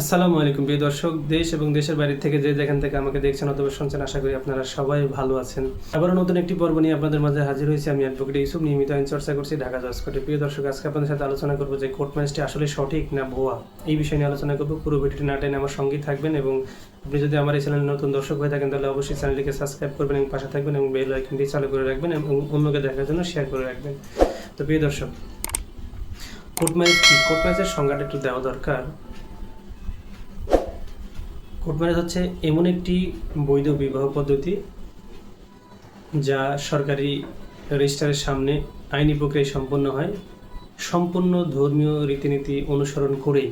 আসসালামু আলাইকুম, প্রিয় দর্শক, দেশ এবং দেশের বাইরে থেকে যে যেখান থেকে আমাকে দেখছেন অথবা শুনছেন, আশা করি আপনারা সবাই ভালো আছেন। আবারও নতুন একটি পর্ব নিয়ে আপনাদের মাঝে হাজির হয়েছি আমি অ্যাডভোকেট ইউসুফ, নিয়মিত আইন চর্চা করছি ঢাকা জজ কোর্টে। প্রিয় দর্শক, আজকে আপনাদের সাথে আলোচনা করব যে কোর্ট ম্যারেজটি আসলে সঠিক না ভুয়া। এই বিষয় নিয়ে আলোচনা করব। পুরো ভিডিওটি না টেনে আমার সঙ্গেই থাকবেন এবং আপনি যদি আমার এই চ্যানেলে নতুন দর্শক হয়ে থাকেন, তাহলে অবশ্যই চ্যানেলটিকে সাবস্ক্রাইব করবেন এবং পাশে থাকবেন এবং বেল আইকনটি চালু করে রাখবেন এবং অন্যকে দেখার জন্য শেয়ার করে রাখবেন। তো প্রিয় দর্শক, কোর্ট ম্যারেজ কি? কোর্ট ম্যারেজের সংজ্ঞাটা একটু দেওয়া দরকার। কোর্ট ম্যারেজ হচ্ছে এমন একটি বৈধ বিবাহ পদ্ধতি যা সরকারি রেজিস্টারের সামনে আইনি প্রক্রিয়ায় সম্পন্ন হয়। সম্পূর্ণ ধর্মীয় রীতিনীতি অনুসরণ করে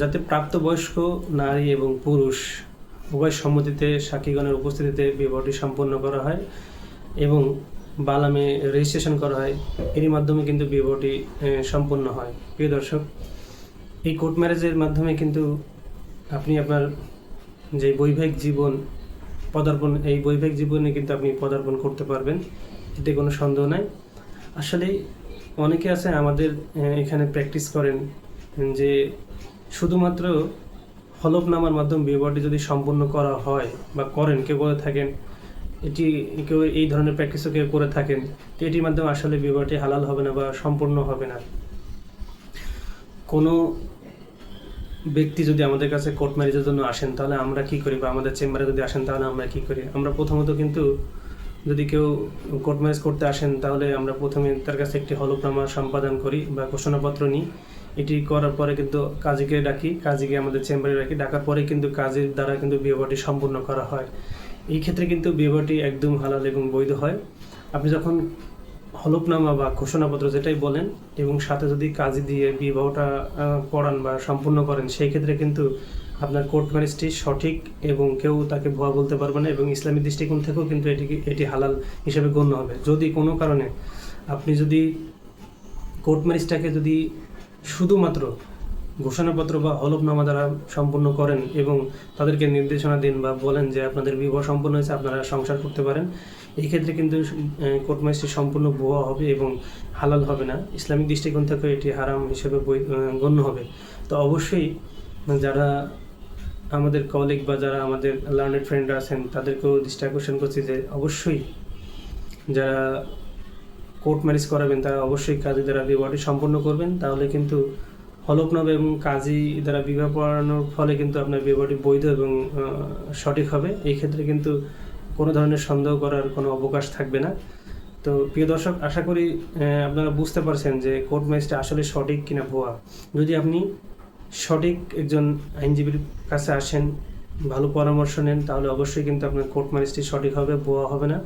যাতে প্রাপ্তবয়স্ক নারী এবং পুরুষ উভয় সম্মতিতে সাক্ষীগণের উপস্থিতিতে বিবাহটি সম্পন্ন করা হয় এবং বালামে রেজিস্ট্রেশন করা হয়। এরই মাধ্যমে কিন্তু বিবাহটি সম্পন্ন হয়। প্রিয় দর্শক, এই কোর্ট ম্যারেজের মাধ্যমে কিন্তু আপনি আপনার যে বৈবাহিক জীবন, পদার্পণ, এই বৈবাহিক জীবনে কিন্তু আপনি পদার্পণ করতে পারবেন, এতে কোনো সন্দেহ নাই। আসলে অনেকে আছে আমাদের এখানে প্র্যাকটিস করেন, যে শুধুমাত্র হলফনামার মাধ্যমে বিবাহটি যদি সম্পূর্ণ করা হয় বা করেন, কেউ করে থাকেন, এটি কেউ এই ধরনের প্র্যাকটিসও কেউ করে থাকেন, তো এটির মাধ্যমে আসলে বিবাহটি হালাল হবে না বা সম্পূর্ণ হবে না। কোনো ব্যক্তি যদি আমাদের কাছে কোর্ট ম্যারেজের জন্য আসেন, তাহলে আমরা কি করি? বা আমাদের চেম্বারে যদি আসেন, তাহলে আমরা কি করি? আমরা প্রথমত কিন্তু যদি কেউ কোর্ট ম্যারেজ করতে আসেন, তাহলে আমরা প্রথমে তার কাছে একটি হলফনামা সম্পাদন করি বা ঘোষণাপত্র নিই। এটি করার পরে কিন্তু কাজীকে ডাকি, কাজীকে আমাদের চেম্বারে রাখি ডাকার পরে কিন্তু কাজীর দ্বারা কিন্তু বিয়েবাটি সম্পূর্ণ করা হয়। এই ক্ষেত্রে কিন্তু বিয়েবাটি একদম হালাল এবং বৈধ হয়। আপনি যখন হলফনামা বা ঘোষণাপত্র যেটাই বলেন এবং সাথে যদি কাজে দিয়ে বিবাহটা পড়ান বা সম্পূর্ণ করেন, সেই ক্ষেত্রে কিন্তু আপনার কোর্ট ম্যারেজটি সঠিক এবং কেউ তাকে ভুয়া বলতে পারবে না এবং ইসলামী দৃষ্টিকোণ থেকেও কিন্তু এটি এটি হালাল হিসেবে গণ্য হবে। যদি কোনো কারণে আপনি যদি কোর্ট ম্যারেজটাকে যদি শুধুমাত্র ঘোষণাপত্র বা হলফনামা দ্বারা সম্পূর্ণ করেন এবং তাদেরকে নির্দেশনা দিন বা বলেন যে আপনাদের বিবাহ সম্পন্ন হয়েছে, আপনারা সংসার করতে পারেন। এই ক্ষেত্রে কিন্তু কোর্ট ম্যারেজটি সম্পূর্ণ ভুয়া হবে এবং হালাল হবে না। ইসলামিক দৃষ্টিকোণ থেকে এটি হারাম হিসেবে গণ্য হবে। তো অবশ্যই যারা আমাদের কলিগ বা যারা আমাদের লার্নেড ফ্রেন্ডরা আছেন, তাদেরকেও দৃষ্টি আকর্ষণ করছি যে অবশ্যই যারা কোর্ট ম্যারেজ করাবেন, তারা অবশ্যই কাজী দ্বারা বিবাহটি সম্পন্ন করবেন। তাহলে কিন্তু হলফনামা এবং কাজী দ্বারা বিবাহ পড়ানোর ফলে কিন্তু আপনার বিবাহটি বৈধ এবং সঠিক হবে। এই ক্ষেত্রে কিন্তু কোনো ধরনের সন্দেহ করার কোনো অবকাশ থাকবে না। তো প্রিয় দর্শক, আশা করি আপনারা বুঝতে পারছেন যে কোর্ট ম্যারেজটা আসলে সঠিক কিনা ভুয়া। যদি আপনি সঠিক একজন আইনজীবীর কাছে আসেন, ভালো পরামর্শ নেন, তাহলে অবশ্যই কিন্তু আপনার কোর্ট ম্যারেজটি সঠিক হবে, ভুয়া হবে না।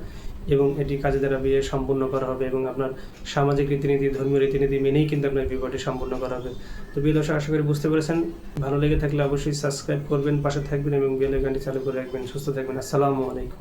এবং এটি কাজে দ্বারা বিয়ে সম্পূর্ণ করা হবে এবং আপনার সামাজিক রীতিনীতি, ধর্মীয় রীতিনীতি মেনেই কিন্তু আপনার বিবাহটি সম্পূর্ণ করা হবে। তো বিয়ে দর্শক, আশা করি বুঝতে পেরেছেন। ভালো লেগে থাকলে অবশ্যই সাবস্ক্রাইব করবেন, পাশে থাকবেন এবং বেল আইকনটি চালু করে রাখবেন। সুস্থ থাকবেন। আসসালামু আলাইকুম।